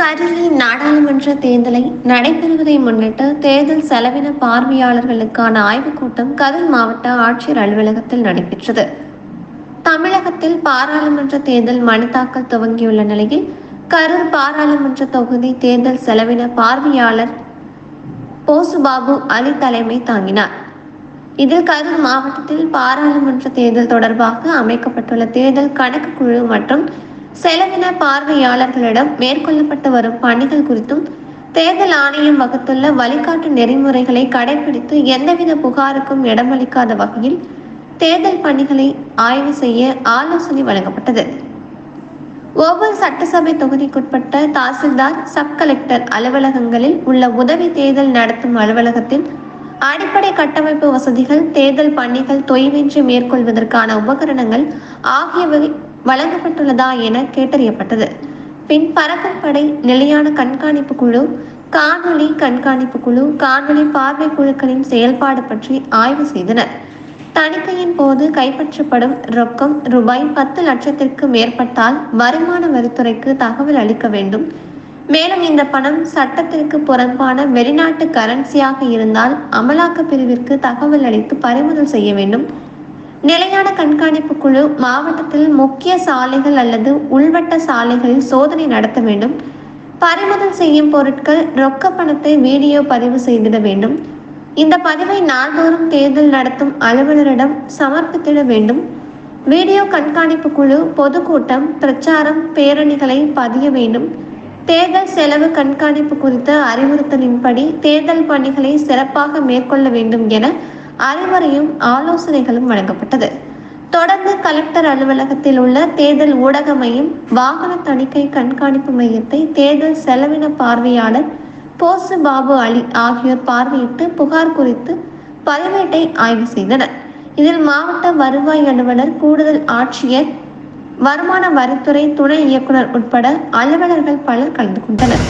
கரூரில் நாடாளுமன்ற தேர்தலை நடைபெறுவதை முன்னிட்டு தேர்தல் செலவின பார்வையாளர்களுக்கான ஆய்வுக் கூட்டம் கரூர் மாவட்ட ஆட்சியர் அலுவலகத்தில் நடைபெற்றது. தமிழகத்தில் பாராளுமன்ற தேர்தல் மனு தாக்கல் துவங்கியுள்ள நிலையில் கரூர் பாராளுமன்ற தொகுதி தேர்தல் செலவின பார்வையாளர் போசுபாபு அலி தலைமை தாங்கினார். இதில் கரூர் மாவட்டத்தில் பாராளுமன்ற தேர்தல் தொடர்பாக அமைக்கப்பட்டுள்ள தேர்தல் கணக்கு குழு மற்றும் செலவின பார்வையாளர்களிடம் மேற்கொள்ளப்பட்டு வரும் பணிகள் குறித்தும் தேர்தல் ஆணையம் வகுத்துள்ள வழிகாட்டு நெறிமுறைகளை கடைபிடித்து எந்தவித புகாருக்கும் இடமளிக்காத வகையில் தேர்தல் பணிகளை ஆய்வு செய்ய ஆலோசனை வழங்கப்பட்டது. ஒவ்வொரு சட்டசபை தொகுதிக்குட்பட்ட தாசில்தார் சப் கலெக்டர் அலுவலகங்களில் உள்ள உதவி தேர்தல் நடத்தும் அலுவலகத்தில் அடிப்படை கட்டமைப்பு வசதிகள் தேர்தல் பணிகள் தொய்வின்றி மேற்கொள்வதற்கான உபகரணங்கள் ஆகியவை வழங்கப்பட்டுள்ளதா என கேட்டறியப்பட்டது. பின் பறக்கும் படை நிலையான கண்காணிப்பு குழு காணொலி கண்காணிப்பு குழு காணொலி பார்வை குழுக்களின் செயல்பாடு பற்றி ஆய்வு செய்தனர். தணிக்கையின் போது கைப்பற்றப்படும் ரொக்கம் ரூபாய் பத்து லட்சத்திற்கு மேற்பட்டால் வருமான வரித்துறைக்கு தகவல் அளிக்க வேண்டும். மேலும் இந்த பணம் சட்டத்திற்கு புறம்பான வெளிநாட்டு கரன்சியாக இருந்தால் அமலாக்க பிரிவிற்கு தகவல் அளித்து பறிமுதல் செய்ய வேண்டும். நிலையான கண்காணிப்பு குழு மாவட்டத்தில் முக்கிய சாலைகள் அல்லது உள்வட்ட சாலைகளில் சோதனை நடத்த வேண்டும். பறிமுதல் செய்யும் பொருட்கள் ரொக்க பணத்தை வீடியோ பதிவு செய்திட வேண்டும். இந்த பதிவை நாள்தோறும் தேர்தல் நடத்தும் அலுவலரிடம் சமர்ப்பித்திட வேண்டும். வீடியோ கண்காணிப்பு குழு பொதுக்கூட்டம் பிரச்சாரம் பேரணிகளை பதிய வேண்டும். தேர்தல் செலவு கண்காணிப்பு குறித்த அறிவுறுத்தலின்படி தேர்தல் பணிகளை சிறப்பாக மேற்கொள்ள வேண்டும் என அறிவுரையும் ஆலோசனைகளும் வழங்கப்பட்டது. தொடர்ந்து கலெக்டர் அலுவலகத்தில் உள்ள தேர்தல் ஊடக மையம் வாகன தணிக்கை கண்காணிப்பு மையத்தை தேர்தல் செலவின பார்வையாளர் போசு பாபு அலி ஆகியோர் பார்வையிட்டு புகார் குறித்து பதிவேட்டை ஆய்வு செய்தனர். இதில் மாவட்ட வருவாய் அலுவலர் கூடுதல் ஆட்சியர் வருமான வரித்துறை துணை இயக்குனர் உட்பட அலுவலர்கள் பலர் கலந்து கொண்டனர்.